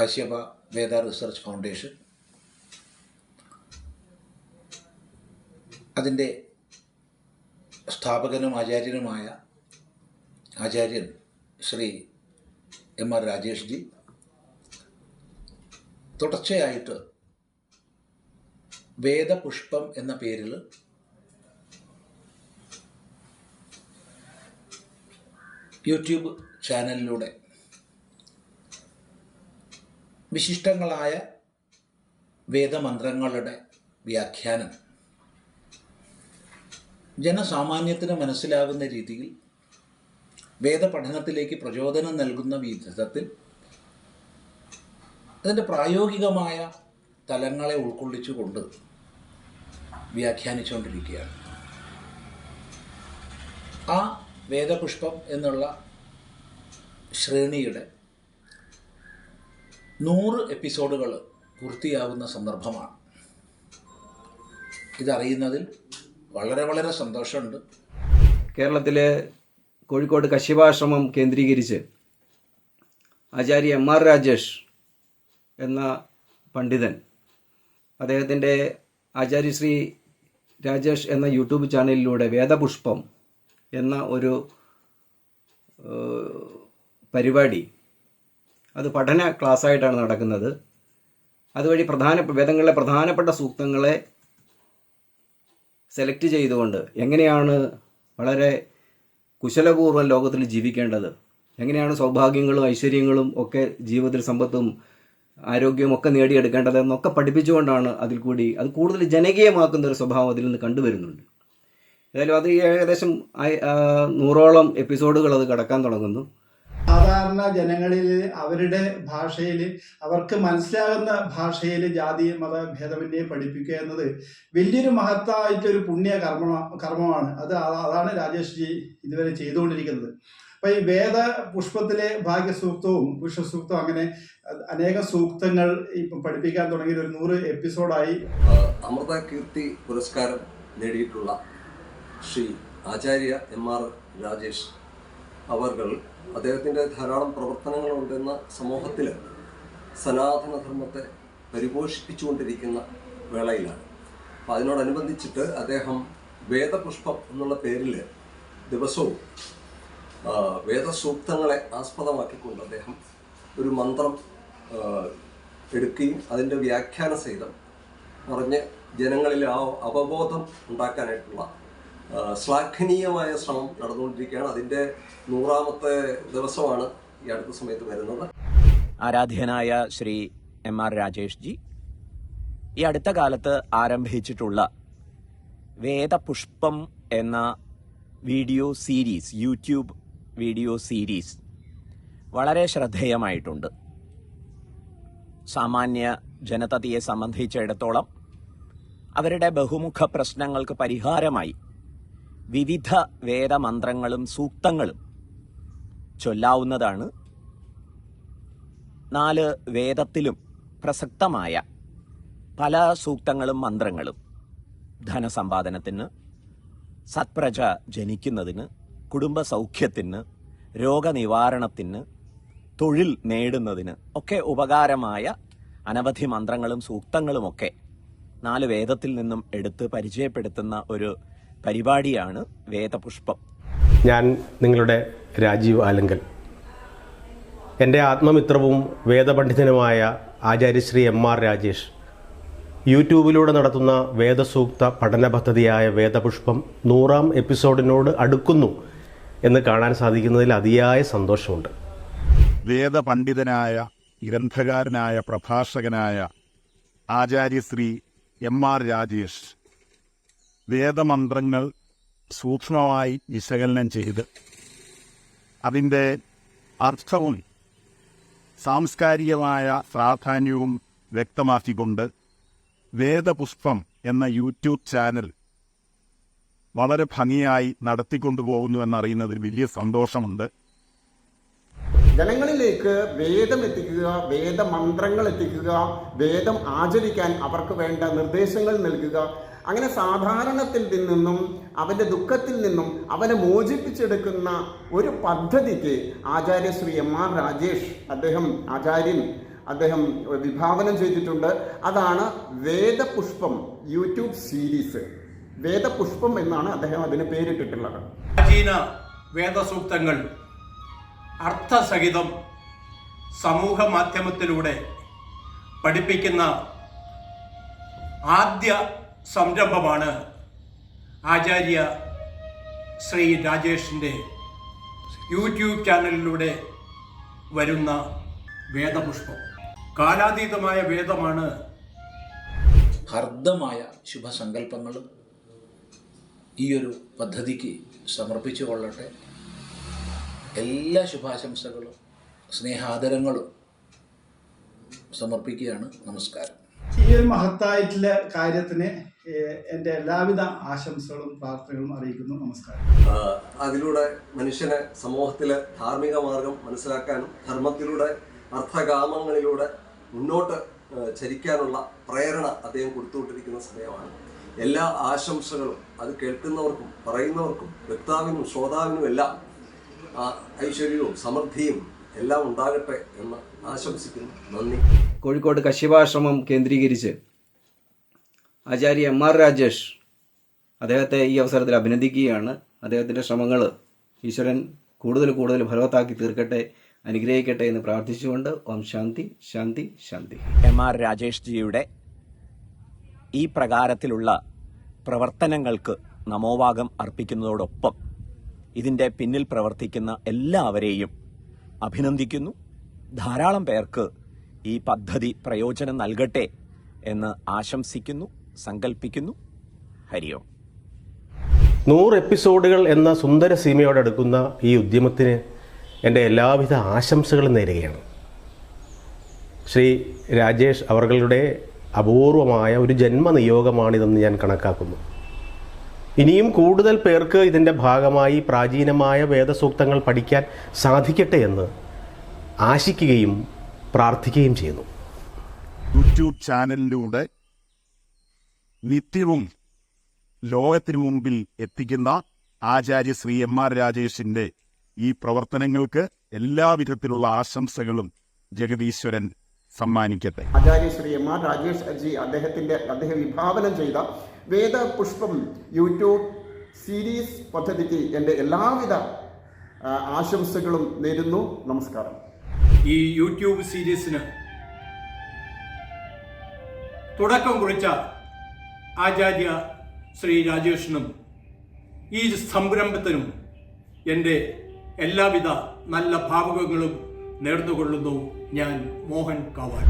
കശ്യപ വേദ research foundation. അതിന്റെ സ്ഥാപകനും ആചാര്യനുമായ ആചാര്യൻ ശ്രീ എം ആർ രാജേഷ് ജി. തുടർച്ചയായിട്ട് വേദപുഷ്പം എന്ന പേരിൽ യൂട്യൂബ് ചാനലിലൂടെ വിശിഷ്ടങ്ങളായ വേദമന്ത്രങ്ങളുടെ വ്യാഖ്യാനം. ജനസാമാന്യത്തിന് മനസ്സിലാകുന്ന രീതിയിൽ വേദപഠനത്തിലേക്ക് പ്രചോദനം നൽകുന്ന വിധത്തിൽ അതിന്റെ പ്രായോഗികമായ തലങ്ങളെ ഉൾക്കൊള്ളിച്ചുകൊണ്ട് വ്യാഖ്യാനിച്ചുകൊണ്ടിരിക്കുകയാണ്. ആ വേദപുഷ്പം എന്നുള്ള ശ്രേണിയുടെ നൂറ് എപ്പിസോഡുകൾ പൂർത്തിയാവുന്ന സന്ദർഭമാണ്. ഇതറിയുന്നതിൽ വളരെ വളരെ സന്തോഷമുണ്ട്. കേരളത്തിലെ കോഴിക്കോട് കശ്യപാശ്രമം കേന്ദ്രീകരിച്ച് ആചാര്യ എം ആർ രാജേഷ് എന്ന പണ്ഡിതൻ അദ്ദേഹത്തിന്റെ ആചാര്യശ്രീ രാജേഷ് എന്ന യൂട്യൂബ് ചാനലിലൂടെ വേദപുഷ്പം എന്ന ഒരു പരിപാടി അത് പഠന ക്ലാസ്സായിട്ടാണ് നടക്കുന്നത്. അതുവഴി പ്രധാന വേദങ്ങളിലെ പ്രധാനപ്പെട്ട സൂക്തങ്ങളെ സെലക്ട് ചെയ്തുകൊണ്ട് എങ്ങനെയാണ് വളരെ കുശലപൂർവം ലോകത്തിൽ ജീവിക്കേണ്ടത്? എങ്ങനെയാണ് സൗഭാഗ്യങ്ങളും ഐശ്വര്യങ്ങളും ഒക്കെ ജീവിതത്തിൽ സമ്പത്തും ആരോഗ്യവും ഒക്കെ നേടിയെടുക്കേണ്ടത് എന്നൊക്കെ പഠിപ്പിച്ചുകൊണ്ടാണ് അതിൽ കൂടി അത് കൂടുതൽ ജനകീയമാക്കുന്ന ഒരു സ്വഭാവം അതിൽ നിന്ന് കണ്ടുവരുന്നുണ്ട്. ഏതായാലും അത് ഏകദേശം നൂറോളം എപ്പിസോഡുകൾ അത് കടക്കാൻ തുടങ്ങുന്നു. സാധാരണ ജനങ്ങളിൽ അവരുടെ ഭാഷയിൽ അവർക്ക് മനസ്സിലാകുന്ന ഭാഷയിൽ ജാതി മത ഭേദമന്യെ പഠിപ്പിക്കുക എന്നത് വലിയൊരു മഹത്തായിട്ടൊരു പുണ്യ കർമ്മ കർമ്മമാണ്. അത് അതാണ് രാജേഷ് ജി ഇതുവരെ ചെയ്തുകൊണ്ടിരിക്കുന്നത്. അപ്പൊ ഈ വേദ പുഷ്പത്തിലെ ഭാഗ്യസൂക്തവും പുരുഷസൂക്തവും അങ്ങനെ അനേക സൂക്തങ്ങൾ ഇപ്പൊ പഠിപ്പിക്കാൻ തുടങ്ങിയ ഒരു നൂറ് എപ്പിസോഡായി. അമൃത കീർത്തി പുരസ്കാരം നേടിയിട്ടുള്ള ശ്രീ ആചാര്യ എം ആർ രാജേഷ് അവർകൾ അദ്ദേഹത്തിന്റെ ധാരാളം പ്രവർത്തനങ്ങളുണ്ടെന്ന സമൂഹത്തിൽ സനാതനധർമ്മത്തെ പരിപോഷിപ്പിച്ചുകൊണ്ടിരിക്കുന്ന വേളയിലാണ്. അപ്പോൾ അതിനോടനുബന്ധിച്ചിട്ട് അദ്ദേഹം വേദപുഷ്പം എന്നുള്ള പേരിൽ ദിവസവും വേദസൂക്തങ്ങളെ ആസ്പദമാക്കിക്കൊണ്ട് അദ്ദേഹം ഒരു മന്ത്രം എടുക്കുകയും അതിന്റെ വ്യാഖ്യാന സഹിതം പറഞ്ഞ് ജനങ്ങളിൽ ആ അവബോധം ഉണ്ടാക്കാനായിട്ടുള്ള ശ്ലാഘനീയമായ ശ്രമം നടന്നുകൊണ്ടിരിക്കുകയാണ്. അതിന്റെ നൂറാമത്തെ ദിവസമാണ് ഈ അടുത്ത സമയത്ത് വരുന്നത്. ആരാധ്യനായ ശ്രീ എം ആർ രാജേഷ് ജി ഈ അടുത്ത കാലത്ത് ആരംഭിച്ചിട്ടുള്ള വേദപുഷ്പം എന്ന video series YouTube video series വളരെ ശ്രദ്ധേയമായിട്ടുണ്ട്. സാമാന്യ ജനതയെ സംബന്ധിച്ചിടത്തോളം അവരുടെ ബഹുമുഖ പ്രശ്നങ്ങൾക്ക് പരിഹാരമായി വിവിധ വേദമന്ത്രങ്ങളും സൂക്തങ്ങളും ചൊല്ലാവുന്നതാണ് നാല് വേദത്തിലും പ്രസക്തമായ പല സൂക്തങ്ങളും മന്ത്രങ്ങളും ധനസമ്പാദനത്തിന് സത്പ്രജ ജനിക്കുന്നതിന് കുടുംബസൗഖ്യത്തിന് രോഗനിവാരണത്തിന് തൊഴിൽ നേടുന്നതിന് ഒക്കെ ഉപകാരമായ അനവധി മന്ത്രങ്ങളും സൂക്തങ്ങളുമൊക്കെ നാല് വേദത്തിൽ നിന്നും എടുത്ത് പരിചയപ്പെടുത്തുന്ന ഒരു പരിപാടിയാണ് വേദപുഷ്പം. ഞാൻ നിങ്ങളുടെ രാജീവ് ആലങ്കൽ. എന്റെ ആത്മമിത്രവും വേദപണ്ഡിതനുമായ ആചാര്യശ്രീ എം ആർ രാജേഷ് യൂട്യൂബിലൂടെ നടത്തുന്ന വേദസൂക്ത പഠന പദ്ധതിയായ വേദപുഷ്പം നൂറാം എപ്പിസോഡിനോട് അടുക്കുന്നു എന്ന് കാണാൻ സാധിക്കുന്നതിൽ അതിയായ സന്തോഷമുണ്ട്. വേദപണ്ഡിതനായ ഗ്രന്ഥകാരനായ പ്രഭാഷകനായ ആചാര്യശ്രീ എം ആർ രാജേഷ് വേദമന്ത്രങ്ങൾ സൂക്ഷ്മമായി വിശകലനം ചെയ്ത് അതിന്റെ അർത്ഥവും സാംസ്കാരികമായ പ്രാധാന്യവും വ്യക്തമാക്കിക്കൊണ്ട് വേദപുഷ്പം എന്ന യൂട്യൂബ് ചാനൽ വളരെ ഭംഗിയായി നടത്തിക്കൊണ്ടുപോകുന്നു എന്നറിയുന്നതിൽ വലിയ സന്തോഷമുണ്ട്. ജനങ്ങളിലേക്ക് വേദം എത്തിക്കുക വേദമന്ത്രങ്ങൾ എത്തിക്കുക വേദം ആചരിക്കാൻ അവർക്ക് വേണ്ട നിർദ്ദേശങ്ങൾ നൽകുക അങ്ങനെ സാധാരണത്തിൽ നിന്നും അവന്റെ ദുഃഖത്തിൽ നിന്നും അവനെ മോചിപ്പിച്ചെടുക്കുന്ന ഒരു പദ്ധതിക്ക് ആചാര്യശ്രീ എം ആർ രാജേഷ് അദ്ദേഹം ആചാര്യൻ അദ്ദേഹം വിഭാവനം ചെയ്തിട്ടുണ്ട്. അതാണ് വേദപുഷ്പം യൂട്യൂബ് സീരീസ്. വേദപുഷ്പം എന്നാണ് അദ്ദേഹം അതിന് പേരിട്ടിട്ടുള്ളത്. പ്രാചീന വേദസൂക്തങ്ങൾ അർത്ഥസഹിതം സമൂഹ മാധ്യമത്തിലൂടെ പഠിപ്പിക്കുന്ന ആദ്യ സംരംഭമാണ് ആചാര്യ ശ്രീ രാജേഷിന്റെ യൂട്യൂബ് ചാനലിലൂടെ വരുന്ന വേദപുഷ്പം. കാലാതീതമായ വേദമാണ് ഹർദ്ദമായ ശുഭസങ്കല്പങ്ങളും ഈ ഒരു പദ്ധതിക്ക് സമർപ്പിച്ചു കൊള്ളട്ടെ. എല്ലാ ശുഭാശംസകളും സ്നേഹാദരങ്ങളും സമർപ്പിക്കുകയാണ്. നമസ്കാരം. ഈ ഒരു മഹത്തായിട്ടുള്ള കാര്യത്തിന് എന്റെ എല്ലാവിധ ആശംസകളും പ്രാർത്ഥനകളും അറിയിക്കുന്നു. നമസ്കാരം. അതിലൂടെ മനുഷ്യനെ സമൂഹത്തിലെ ധാർമ്മിക മാർഗം മനസ്സിലാക്കാനും ധർമ്മത്തിലൂടെ അർത്ഥകാമങ്ങളിലൂടെ മുന്നോട്ട് ചരിക്കാനുള്ള പ്രേരണ അദ്ദേഹം കൊടുത്തുകൊണ്ടിരിക്കുന്ന സമയമാണ്. എല്ലാ ആശംസകളും അത് കേൾക്കുന്നവർക്കും പറയുന്നവർക്കും വ്യക്താവിനും ശ്രോതാവിനും എല്ലാം ഐശ്വര്യവും സമൃദ്ധിയും എല്ലാം ഉണ്ടാകട്ടെ എന്ന് ആശംസിക്കുന്നു. നന്ദി. കോഴിക്കോട് കശ്യപാശ്രമം കേന്ദ്രീകരിച്ച് ആചാര്യ എം ആർ രാജേഷ് അദ്ദേഹത്തെ ഈ അവസരത്തിൽ അഭിനന്ദിക്കുകയാണ്. അദ്ദേഹത്തിന്റെ ശ്രമങ്ങൾ ഈശ്വരൻ കൂടുതൽ കൂടുതൽ ഫലവത്താക്കി തീർക്കട്ടെ അനുഗ്രഹിക്കട്ടെ എന്ന് പ്രാർത്ഥിച്ചുകൊണ്ട് ഓം ശാന്തി ശാന്തി ശാന്തി. എം ആർ രാജേഷ് ജിയുടെ ഈ പ്രകാരത്തിലുള്ള പ്രവർത്തനങ്ങൾക്ക് നമോവാഗം അർപ്പിക്കുന്നതോടൊപ്പം ഇതിന്റെ പിന്നിൽ പ്രവർത്തിക്കുന്ന എല്ലാവരെയും അഭിനന്ദിക്കുന്നു. ധാരാളം പേർക്ക് ഈ പദ്ധതി പ്രയോജനം നൽകട്ടെ എന്ന് ആശംസിക്കുന്നു സങ്കല്പിക്കുന്നു ഹരിയോ. നൂറ് എപ്പിസോഡുകൾ എന്ന സുന്ദര സീമയോടടുക്കുന്ന ഈ ഉദ്യമത്തിന് എന്റെ എല്ലാവിധ ആശംസകളും നേരുകയാണ്. ശ്രീ രാജേഷ് അവർകളുടെ അപൂർവമായ ഒരു ജന്മനിയോഗമാണിതെന്ന് ഞാൻ കണക്കാക്കുന്നു. ഇനിയും കൂടുതൽ പേർക്ക് ഇതിന്റെ ഭാഗമായി പ്രാചീനമായ വേദസൂക്തങ്ങൾ പഠിക്കാൻ സാധിക്കട്ടെ എന്ന് ആശിക്കുകയും പ്രാർത്ഥിക്കുകയും ചെയ്യുന്നു. യൂട്യൂബ് ചാനലിലൂടെ നിത്യവും ലോകത്തിന് മുമ്പിൽ എത്തിക്കുന്ന ആചാര്യ ശ്രീ എം ആർ രാജേഷിന്റെ ഈ പ്രവർത്തനങ്ങൾക്ക് എല്ലാവിധത്തിലുള്ള ആശംസകളും ജഗദീശ്വരൻ സമ്മാനിക്കട്ടെ. ആചാര്യ ശ്രീ എം ആർ രാജേഷ് ജി അദ്ദേഹത്തിന്റെ അദ്ദേഹം വിഭാവനം ചെയ്ത വേദപുഷ്പം യൂട്യൂബ് സീരീസ് പദ്ധതിക്ക് എന്റെ എല്ലാവിധ ആശംസകളും നേരുന്നു. നമസ്കാരം. ഈ യൂട്യൂബ് സീരീസിന് തുടക്കം കുറിച്ച ആചാര്യ ശ്രീ രാജേഷിനും ഈ സംരംഭത്തിനും എന്റെ എല്ലാവിധ നല്ല ഭാവുകങ്ങളും നേർന്നുകൊള്ളുന്നു ഞാൻ മോഹൻ കാവാൻ